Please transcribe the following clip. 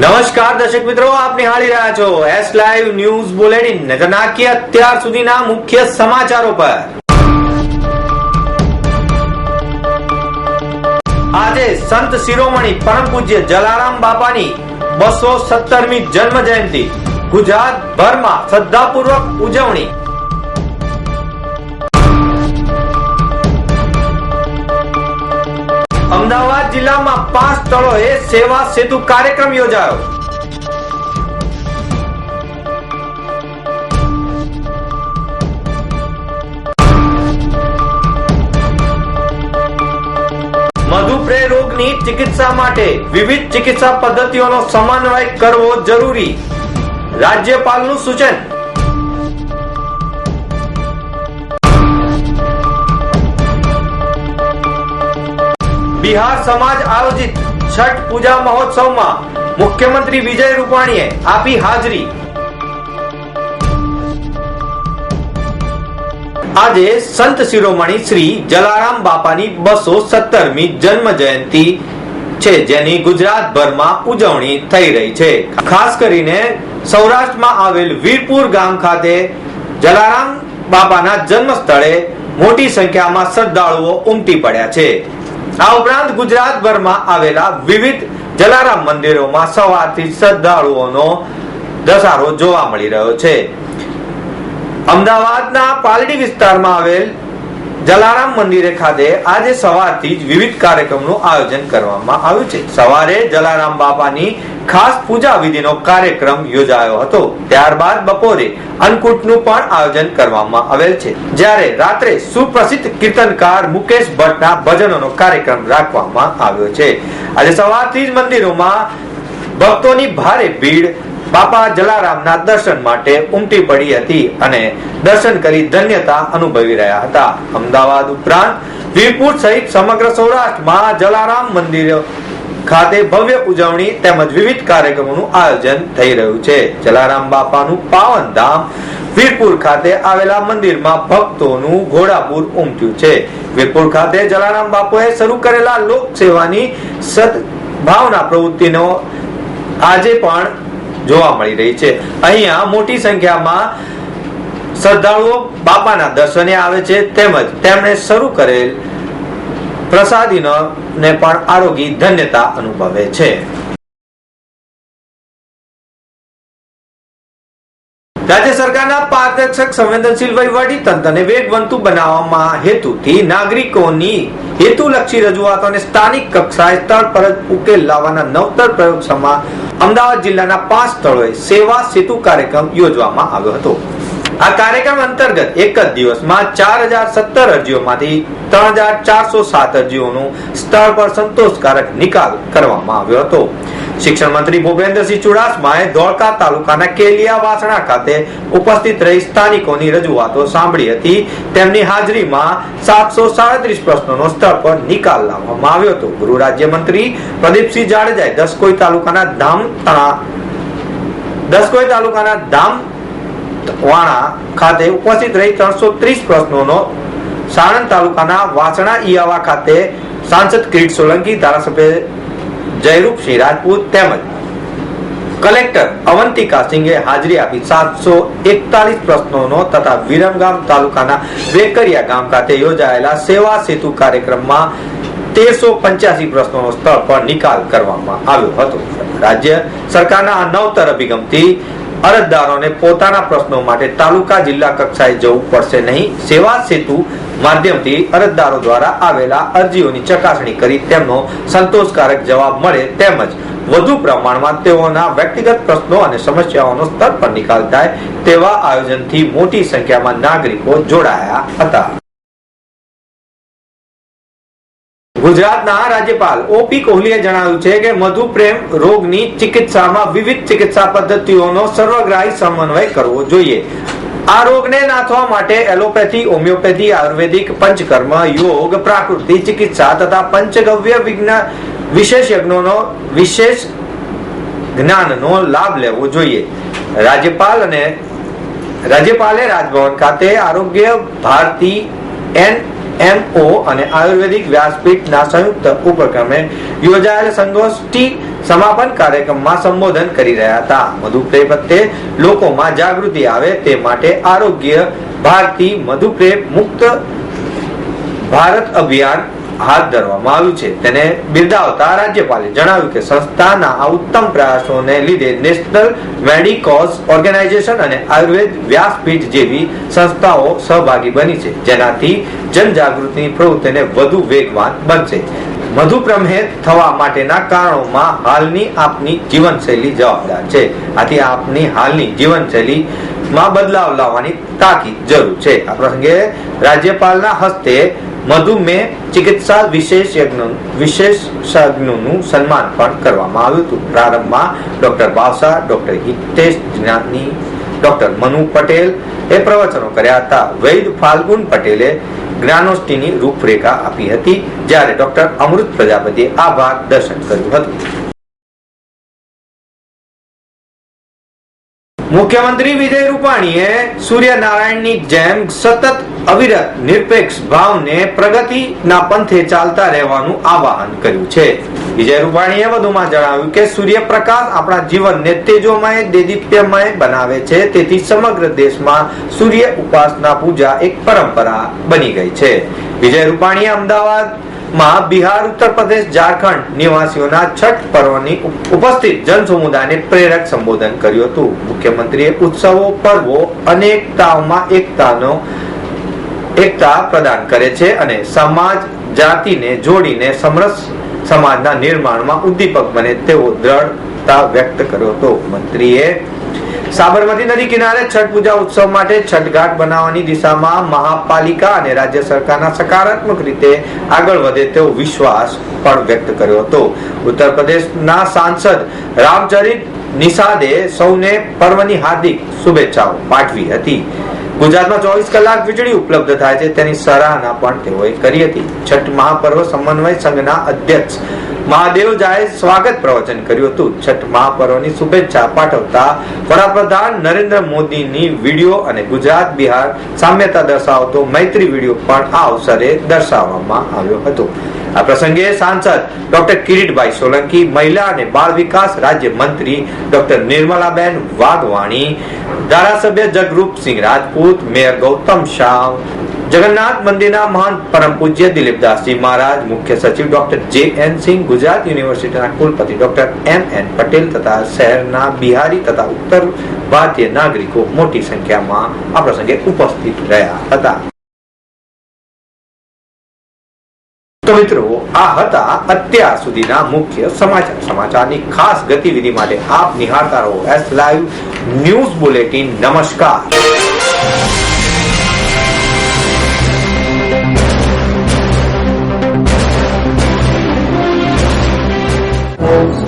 નમસ્કાર દર્શક મિત્રો, આપ નિહાળી રહ્યા છો એસ લાઈવ ન્યૂઝ બુલેટિન નજર નાખીએ અત્યાર સુધીના મુખ્ય સમાચારો પર. આજે સંત શિરોમણી પરમ પૂજ્ય જલારામ બાપાની બસો સત્તરમી જન્મ જયંતિ ગુજરાત ભરમાં શ્રદ્ધાપૂર્વક ઉજવણી. અમદાવાદ જિલ્લામાં પાંચ સ્થળોએ સેવા સેતુ કાર્યક્રમ યોજાયો. મધુપ્રેય રોગની ચિકિત્સા માટે વિવિધ ચિકિત્સા પદ્ધતિઓનો સમન્વય કરવો જરૂરી. રાજ્યપાલનું સૂચન બિહાર સમાજ આયોજિત છઠ પૂજા મહોત્સવમાં મુખ્યમંત્રી વિજય રૂપાણીએ આપી હાજરી. આજે સંત શિરોમણી શ્રી જલારામ બાપાની બસો સત્તરમી જન્મ જયંતિ છે, જેની ગુજરાતભરમાં ઉજવણી થઈ રહી છે. ખાસ કરીને સૌરાષ્ટ્રમાં આવેલ વીરપુર ગામ ખાતે જલારામ બાપાના જન્મ સ્થળે મોટી સંખ્યામાં શ્રદ્ધાળુઓ ઉમટી પડ્યા છે. આ ઉપરાંત ગુજરાતભરમાં આવેલા વિવિધ જલારામ મંદિરોમાં સવારથી શ્રદ્ધાળુઓનો ધસારો જોવા મળી રહ્યો છે. અમદાવાદના પાલડી વિસ્તારમાં આવેલ જલારામ મંદિરે ખાતે આજે સવારથી જ વિવિધ કાર્યક્રમનું આયોજન કરવામાં આવ્યું છે. સવારે જલારામ બાપાની ખાસ પૂજા વિધિનો કાર્યક્રમ યોજાયો હતો. ત્યારબાદ બપોરે અન્નકૂટનું પણ આયોજન કરવામાં આવેલ છે. જ્યારે રાત્રે સુપ્રસિદ્ધ કીર્તનકાર મુકેશ ભટ્ટના ભજનોનો કાર્યક્રમ રાખવામાં આવ્યો છે. આજે સવારથી જ મંદિરોમાં ભક્તોની ભારે ભીડ બાપા જલારામના દર્શન માટે ઉમટી પડી હતી અને દર્શન કરી ધન્યતા અનુભવી રહ્યા હતા. અમદાવાદ ઉપરાંત વીરપુર સહિત સમગ્ર સૌરાષ્ટ્રમાં જલારામ મંદિર ખાતે ભવ્ય ઉજવણી તેમજ વિવિધ કાર્યક્રમોનું આયોજન થઈ રહ્યું છે. જલારામ બાપાનું પાવન ધામ વીરપુર ખાતે આવેલા મંદિરમાં ભક્તોનું ઘોડાપુર ઉમટ્યું છે. વીરપુર ખાતે જલારામ બાપુએ શરૂ કરેલા લોક સેવાની સદભાવના પ્રવૃત્તિનો આજે પણ જોવા મળી રહી છે. અહીંયા મોટી સંખ્યામાં શ્રદ્ધાળુઓ બાપાના દર્શને આવે છે તેમજ તેમણે શરૂ કરેલ પ્રસાદીનો ને પણ આરોગી ધન્યતા અનુભવે છે. રાજ્ય સરકારના પારદર્શક સંવેદનશીલ વહીવટી તંત્રને વેગવંતુ બનાવવામાં હેતુથી નાગરિકોની હેતુલક્ષી રજૂઆતોને સ્થાનિક કક્ષાએ સ્થળ પર જ ઉકેલ લાવવાના નવતર પ્રયોગશામાં અમદાવાદ જિલ્લાના પાંચ સ્થળોએ સેવા સેતુ કાર્યક્રમ યોજવામાં આવ્યો હતો. આ કાર્યક્રમ અંતર્ગત એક જ દિવસમાં ચાર હજાર સત્તર અરજીઓમાંથી ત્રણ હજાર ચારસો સાત અરજીઓનું સ્થળ પર સંતોષકારક નિકાલ કરવામાં આવ્યો હતો. શિક્ષણ મંત્રી ભૂપેન્દ્રસિંહ ચુડાસમાએ ધોળકા તાલુકાના કેલિયા વાસણા ખાતે ઉપસ્થિત રહી સ્થાનિકોની રજૂઆતો સાંભળી હતી. તેમની હાજરીમાં સાતસો સાડત્રીસ પ્રશ્નોનો સ્થળ પર નિકાલ લાવવામાં આવ્યો હતો. ગૃહ રાજ્યમંત્રી પ્રદીપસિંહ જાડેજાએ દસકોઈ તાલુકાના ધામ દસકોઈ તાલુકાના ધામ વાણા ખાતે ઉપસ્થિત રહી ત્રણસો ત્રીસ પ્રશ્નોનો સાણંદ તાલુકાના વાસણા ઈયાવા ખાતે સાંસદ કિરીટ સોલંકી, ધારાસભ્ય જયરૂપસિંહ રાજપૂત તેમજ કલેક્ટર અવંતિકા સિંઘે હાજરી આપી સાતસો એકતાલીસ પ્રશ્નોનો તથા વિરમગામ તાલુકાના વેકરિયા ગામ ખાતે યોજાયેલા સેવા સેતુ કાર્યક્રમમાં તેરસો પંચ્યાસી પ્રશ્નોનો સ્થળ પર નિકાલ કરવામાં આવ્યો હતો. રાજ્ય સરકારના આ નવતર અભિગમથી અરજદારોને પોતાના પ્રશ્નો માટે તાલુકા જિલ્લા કક્ષાએ જવું પડશે નહીં. સેવા સેતુ માધ્યમથી અરજદારો દ્વારા આવેલા અરજીઓની ચકાસણી કરી તેમનો સંતોષકારક જવાબ મળે તેમજ વધુ પ્રમાણમાં તેઓના વ્યક્તિગત પ્રશ્નો અને સમસ્યાઓનો સ્તર પર નિકાલ થાય તેવા આયોજનથી મોટી સંખ્યામાં નાગરિકો જોડાયા હતા. ગુજરાતના રાજ્યપાલ ઓપી કોહલીએ જણાવ્યું છે કે મધુપ્રેમ રોગની ચિકિત્સામાં વિવિધ ચિકિત્સા પદ્ધતિઓનો સર્વગ્રાહી સમન્વય કરવો જોઈએ. આ રોગને નાથવા માટે એલોપેથી, હોમિયોપેથી, આયુર્વેદિક, પંચકર્મ, યોગ પ્રાકૃતિક ચિકિત્સા તથા પંચગવ્ય વિજ્ઞાન વિશેષ યજ્ઞોનો વિશેષ જ્ઞાનનો લાભ લેવો જોઈએ. રાજ્યપાલ અને રાજ્યપાલે રાજભવન ખાતે આરોગ્ય ભારતી એન એમઓ અને આયુર્વેદિક વ્યાસપીઠના સંયુક્ત ઉપક્રમે યોજાયેલ સંગોષ્ઠી સમાપન કાર્યક્રમમાં સંબોધન કરી રહ્યા હતા. મધુપ્રેમ પ્રત્યે લોકોમાં જાગૃતિ આવે તે માટે આરોગ્ય ભારતી મધુપ્રેમ મુક્ત ભારત અભિયાન હાથ ધરવામાં આવ્યું છે. તેને બિરદાવતા રાજ્યપાલે જણાવ્યું કે સંસ્થાના આ ઉત્તમ પ્રયાસોને લીધે નેશનલ મેડિકોઝ ઓર્ગેનાઇઝેશન અને આયુર્વેદ વ્યાસપીઠ જેવી સંસ્થાઓ સહભાગી બની છે, જેનાથી જનજાગૃતિની પ્રવૃત્તિને વધુ વેગવાન બનશે. મધુપ્રમેહ થવા માટેના કારણોમાં હાલની આપની જીવનશૈલી જવાબદાર છે. આથી આપની હાલની જીવનશૈલી માં બદલાવ લાવવાની તાકી જરૂર છે. આ પ્રસંગે રાજ્યપાલના હસ્તે મધુમેહ ચિકિત્સા વિશેષજ્ઞ વિશેષજ્ઞોનું સન્માન પણ કરવામાં આવ્યું હતું. પ્રારંભમાં doctor Bavsa, doctor Hitesh Gnani, doctor Manu Patel એ પ્રવચનો કર્યા હતા. વૈદ ફાલ્ગુન પટેલે જ્ઞાનોષ્ઠીની રૂપરેખા આપી હતી, જ્યારે ડોક્ટર અમૃત પ્રજાપતિએ ભાગ દર્શન કર્યું હતું. મુખ્યમંત્રી વિજય રૂપાણીએ સૂર્યનારાયણની જેમ સતત અવિરત નિરપેક્ષ ભાવને પ્રગતિના પંથે ચાલતા રહેવાનું આવાહન કર્યું છે. વિજય રૂપાણીએ વધુમાં જણાવ્યું કે સૂર્યપ્રકાશ આપણા જીવનને તેજોમય, દેદીપ્યમય બનાવે છે. તેથી સમગ્ર દેશમાં સૂર્ય ઉપાસના પૂજા એક પરંપરા બની ગઈ છે. વિજય રૂપાણીએ અમદાવાદ માં બિહાર, ઉત્તર પ્રદેશ, ઝારખંડ નિવાસીઓના છઠ પર્વની ઉપસ્થિત જન સમુદાયને પ્રેરક સંબોધન કર્યું હતું. મુખ્યમંત્રીએ ઉત્સવો, પર્વો અનેકતાઓમાં એકતાનો, એકતા પ્રદાન કરે છે અને સમાજ, જાતિને જોડીને સમરસ સમાજના નિર્માણમાં ઉદ્દીપક બને તેવો દ્રઢતા વ્યક્ત કર્યો હતો. મંત્રીએ સાબરમતી નદી કિનારે છઠ પૂજા ઉત્સવ માટે છઠઘાટ બનાવવાની દિશામાં મહાપાલિકા અને રાજ્ય સરકારના સકારાત્મક રીતે આગળ વધે તેવો વિશ્વાસ પણ વ્યક્ત કર્યો હતો. ઉત્તર પ્રદેશના સાંસદ રામચરિત નિષાદે સૌને પર્વની હાર્દિક શુભેચ્છાઓ પાઠવી હતી. ગુજરાતમાં ચોવીસ કલાક વીજળી ઉપલબ્ધ થાય છે તેની સરાહના પણ તેઓએ કરી હતી. છઠ મહાપર્વ સમન્વય સંઘના અધ્યક્ષ મહાદેવ જાએ સ્વાગત પ્રવચન કર્યું હતું. છઠ મહાપર્વની શુભેચ્છા પાઠવતા વડાપ્રધાન નરેન્દ્ર મોદીની વીડિયો અને ગુજરાત બિહાર સામ્યતા દર્શાવતો મૈત્રી વીડિયો પણ આ અવસરે દર્શાવવામાં આવ્યો હતો. આ પ્રસંગે સાંસદ ડોક્ટર કિરીટભાઈ સોલંકી, મહિલા અને બાળ વિકાસ રાજ્ય મંત્રી ડોક્ટર નિર્મલાબેન વાઘવાણી, ધારાસભ્ય જગરૂપસિંહ રાજપૂત, મેયર ગૌતમ શાહ જગન્નાથ મંદિરના મહાન પરમ પૂજ્ય દિલીપદાસજી મહારાજ, મુખ્ય સચિવ ડોક્ટર જે એન સિંહ, ગુજરાત યુનિવર્સિટીના કુલપતિ ડોક્ટર એમ એન પટેલ તથા શહેરના બિહારી તથા ઉત્તર ભારતીય નાગરિકો મોટી સંખ્યામાં આ પ્રસંગે ઉપસ્થિત રહ્યા હતા. તો મિત્રો, આ હતા અત્યાર સુધીના મુખ્ય સમાચાર. સમાચારની ખાસ ગતિવિધિ માટે આપ નિહાળતા રહો. એસ લાઈવ ન્યૂઝ બુલેટિન નમસ્કાર. Wolves